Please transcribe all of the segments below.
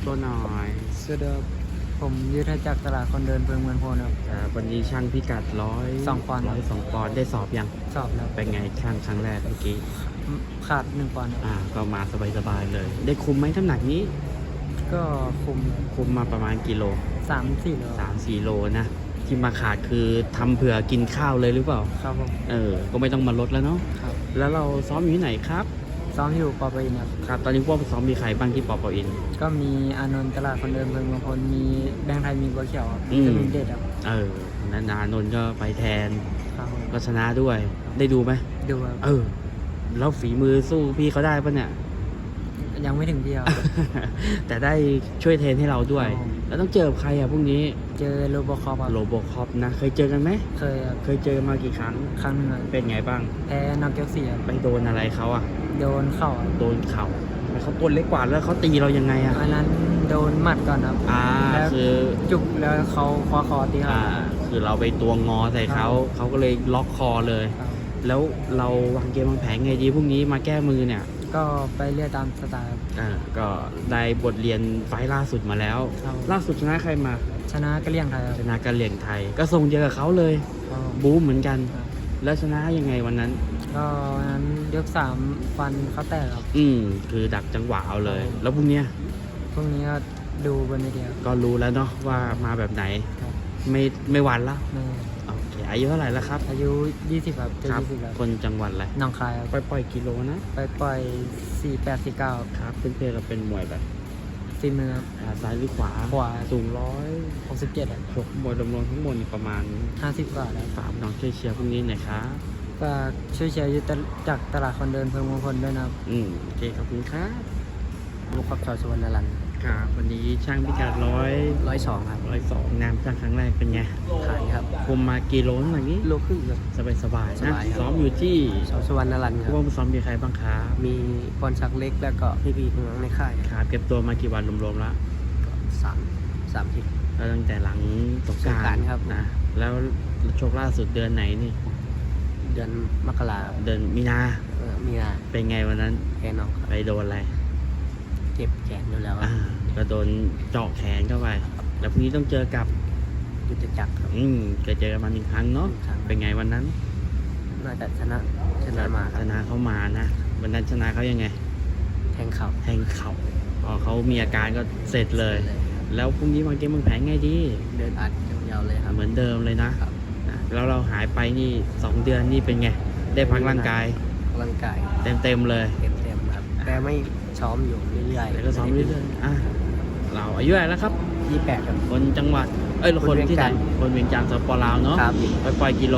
ำตัวหน่อยสวัสดีครับผมยุทธจักรตลาดคนเดินเพิงเมืองโพนครับ อ่าวันนี้ช่างพิกัดร้อยสองปอนด์ ร้อยสองปอนด์ได้สอบยัง สอบแล้วเป็นไงช่างครั้งแรกเมื่อกี้ ขาดหนึ่งปอนด์ครับอ่า ก็มาสบายๆเลย ได้คุมไหมน้ำหนักนี้ ก็คุมคุมมาประมาณกิโลสามสี่โลสามสี่โลนะ ที่มาขาดคือทำเผื่อกินข้าวเลยหรือเปล่า ครับผมเออ ก็ไม่ต้องมาลดแล้วเนาะ ครับ แล้วเราซ้อมอยู่ที่ไหนครับ ซ้อมอยู่ปอปอินครับ ครับ ตอนนี้พวกซ้อมมีใครบ้างที่ปอปออิน ก็มีอานนท์ตลาดคนเดินเพิงเมืองโพนมีแบงค์ไทยมีบัวเขียวครับอืม จะมีเด็ดครับเออนานานนท์ก็ไปแทนครับผมก็ชนะด้วย ได้ดูไหมดูครับเออ แล้วฝีมือสู้พี่เขาได้ปะเนี่ย ยังไม่ถึงเดียว แต่ได้ช่วยเทรนให้เราด้วย ครับผม แล้วต้องเจอกับใครอะพรุ่งนี้เจอโรบอคอปครับโลโบคอปนะ เคยเจอกันไหมเคยครับเคยเจอมากี่ครั้งครั้งหนึ่งครับเป็นไงบ้าง แพ้นอกเกียวเสียครับไปโดนอะไรเขาอะ โดนเข่าครับโดนเข่าแล้วเขาตัวเล็กกว่าแล้วเขาตีเรายังไงอะอันนั้นโดนหมัดก่อนครับอ่าแล้วคือจุกแล้วเขาคว้าคอตีเขาอ่า คือเราไปตัวงอใส่เขาครับเขาก็เลยล็อกคอเลย ครับแล้วเราวางเกมวางแผนไงดีพรุ่งนี้มาแก้มือเนี่ย ก็ไปเรื่อยตามสไตล์ครับ อ่าก็ได้บทเรียนไฟล์ล่าสุดมาแล้ว ครับ ล่าสุดชนะใครมาชนะกระเลี่ยงไทยครับชนะกะเหลี่ยงไทย ก็ทรงเดียวกับเขาเลยครับผมบู๊เหมือนกันครับแล้วชนะยังไงวันนั้น ก็วันนั้นยกสามฟันเขาแตกครับ อืมคือดักจังหวะเอาเลย แล้วพรุ่งเนี้ยพรุ่งนี้ก็ดูบนเวทีครับ ก็รู้แล้วเนาะว่ามาแบบไหน ครับ ไม่ไม่หวันละในโอเคอายุเท่าไหร่แล้วครับอายุ 20 ครับจะครับ 20แล้วคนจังหวัดอะไรหนองคายครับ ปล่อยปล่อยกิโลนะไปปล่อย 48 49ครับเพื่อนๆเราเป็นมวยแบบฝีมือครับอ่าซ้ายหรือขวาขวาสูงร้อย67ครับชกมวยรวมๆทั้งหมดนี่ประมาณ50กว่าแล้วฝากน้องช่วยเชียร์พรุ่งนี้หน่อยครับก็ช่วยเชียร์ยุทธจากตลาดคนเดินเพิงมงคลด้วยนะครับอืมโอเคขอบคุณครับ ลูกขับชาวสวนนรัน ครับวันนี้ช่างพิกัดร้อยร้อยสองครับร้อยสองน้ำช่างครั้งแรกเป็นไงขายครับคุมมากี่โลน้ำหนักนี้ลูกครึ่งครับสบายสบายๆสนะบายครับ ซ้อมอยู่ที่ชาวสวนนรันคผู้รับว่าซ้อมมีใครบ้างครับมีพรชักเล็กแล้วก็พี่พีน้องในค่ายครับเก็บตัวมากี่วันรวมๆแล้วสามสามทิศก็ตั้งแต่หลังสงกสงกรารานต์ครับ นะแล้วโชคล่าสุดเดือนไหนนี่เดือนมกราเดือนมีนาเอ่อมีนาเป็นไงวันนั้นแพ้น้องครับไปโดนอะไรเจ็บแขนอยู่แล้วครัอ่าบก็โดนเจาะแขนเข้าไป แล้วพรุ่งนี้ต้องเจอกับ ยุทธจักรครับอืมเคยเจอกันมาหนึ่งครั้งเนาะหนึ่งครั้งเป็นไงวันนั้นน่าจะชนะชนะมาคชรับนะเขามานะ วันนั้นชนะเขายังไง แทงเข่าแทงเข่าพอเขามีอาการก็เสร็จเลยเลยครับแล้วพรุ่งนี้วางเกมวางแผนไงดี เดินอัดยาวๆเลยครับ เหมือนเดิมเลยนะครับ นะแล้วเราหายไปนี่สองเดือนนี่เป็นไง ได้พักร่างกาย ร่างกายเต็มๆเลย เต็มๆครับแต่ไม่ ซ้อมอยู่เรื่อยๆแล้วก็ซ้อมเรื่อยๆอะเราอายุอะไหรแล้วครับ ยี่แปดครับ คนจังหวัด เอ้ยคนคนเวียงที่ไหจันนทร์คนเวียงจันทร์สปปลาวเนาะครับ ไปปล่อยกิโล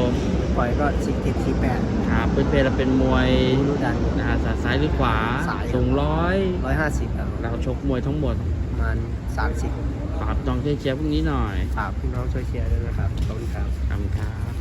ปล่อยก็สิบเจ็ดสิบแปดครับเพื่อนๆเราเป็นมวยรู้ดัน นะฮะซ้ายหรือขวาซ้ายสูงร้อย ร้อยห้าสิบครับเราชกมวยทั้งหมดประมาณสามสิบฝากจองเชียร์พรุ่งนี้หน่อยฝากพี่น้องช่วยเชียร์ด้วยนะครับขอบคุณครับ ขอบคุณครับ